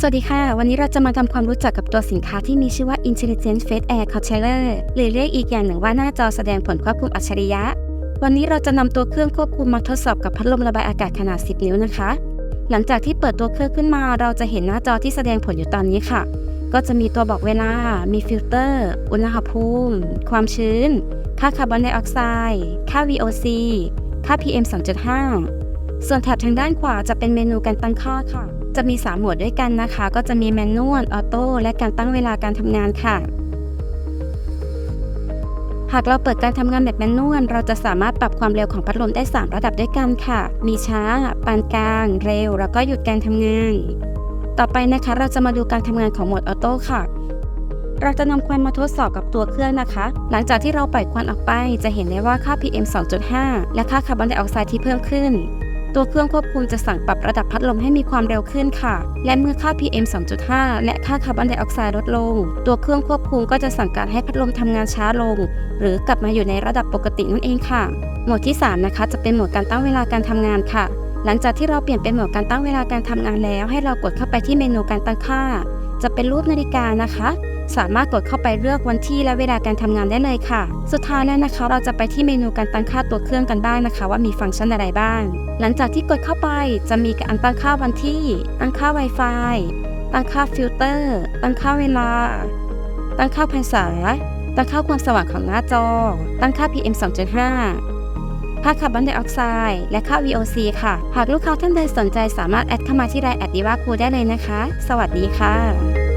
สวัสดีค่ะ วันนี้เราจะมาทำความรู้จักกับตัวสินค้าที่มีชื่อว่า Intelligent Face Air Controller หรือเรียกอีกอย่างหนึ่งว่าหน้าจอแสดงผลควบคุมอัจฉริยะ วันนี้เราจะนำตัวเครื่องควบคุมมาทดสอบกับพัดลมระบายอากาศขนาด 10 นิ้วนะคะ หลังจากที่เปิดตัวเครื่องขึ้นมาเราจะเห็นหน้าจอที่แสดงผลอยู่ตอนนี้ค่ะ ก็จะมีตัวบอกเวลา มีฟิลเตอร์ อุณหภูมิ ความชื้น ค่าคาร์บอนไดออกไซด์ ค่า VOC ค่า PM 2.5 ส่วนแถบทางด้านขวาจะเป็นเมนูการตั้งค่าค่ะ จะมี 3 หมวดด้วยกันนะคะ ก็จะมีแมนนวลออโต้และการตั้งเวลาการทำงานค่ะ หากเราเปิดการทำงานแบบแมนนวลเราจะสามารถปรับความเร็วของพัดลมได้ 3 ระดับด้วยกันค่ะ มีช้า ปานกลาง เร็ว แล้วก็หยุดการทำงาน ต่อไปนะคะเราจะมาดูการทำงานของโหมดออโต้ค่ะเราจะนำควันมาทดสอบกับตัวเครื่องนะคะ หลังจากที่เราปล่อยควันออกไป จะเห็นได้ว่าค่า PM 2.5 และค่าคาร์บอนไดออกไซด์ที่เพิ่มขึ้น ตัวเครื่องควบคุมจะสั่งปรับระดับพัดลมให้มีความเร็วขึ้นค่ะ และเมื่อค่า PM 2.5 และค่าคาร์บอนไดออกไซด์ลดลง ตัวเครื่องควบคุมก็จะสั่งการให้พัดลมทำงานช้าลง หรือกลับมาอยู่ในระดับปกตินั่นเองค่ะโหมดที่ 3 นะคะ จะเป็นโหมดการตั้งเวลาการทำงานค่ะ หลังจากที่เราเปลี่ยนเป็นโหมดการตั้งเวลาการทำงานแล้ว ให้เรากดเข้าไปที่เมนูการตั้งค่า จะเป็นรูปนาฬิกานะคะ สามารถกดเข้าไปเลือกวันที่และเวลาการทำงานได้เลยค่ะ สุดท้ายแล้วนะคะ เราจะไปที่เมนูการตั้งค่าตัวเครื่องกันบ้างนะคะ ว่ามีฟังก์ชันอะไรบ้าง หลังจากที่กดเข้าไปจะมีการตั้งค่าวันที่ ตั้งค่า Wi-Fi ตั้งค่าฟิลเตอร์ ตั้งค่าเวลา ตั้งค่าภาษา ตั้งค่าความสว่างของหน้าจอ ตั้งค่า PM 2.5 ค่าคาร์บอนไดออกไซด์ และค่า VOC ค่ะ หากลูกค้าท่านใดสนใจสามารถแอดเข้ามาที่ไลน์แอดดีว่าคูได้เลยนะคะ สวัสดีค่ะ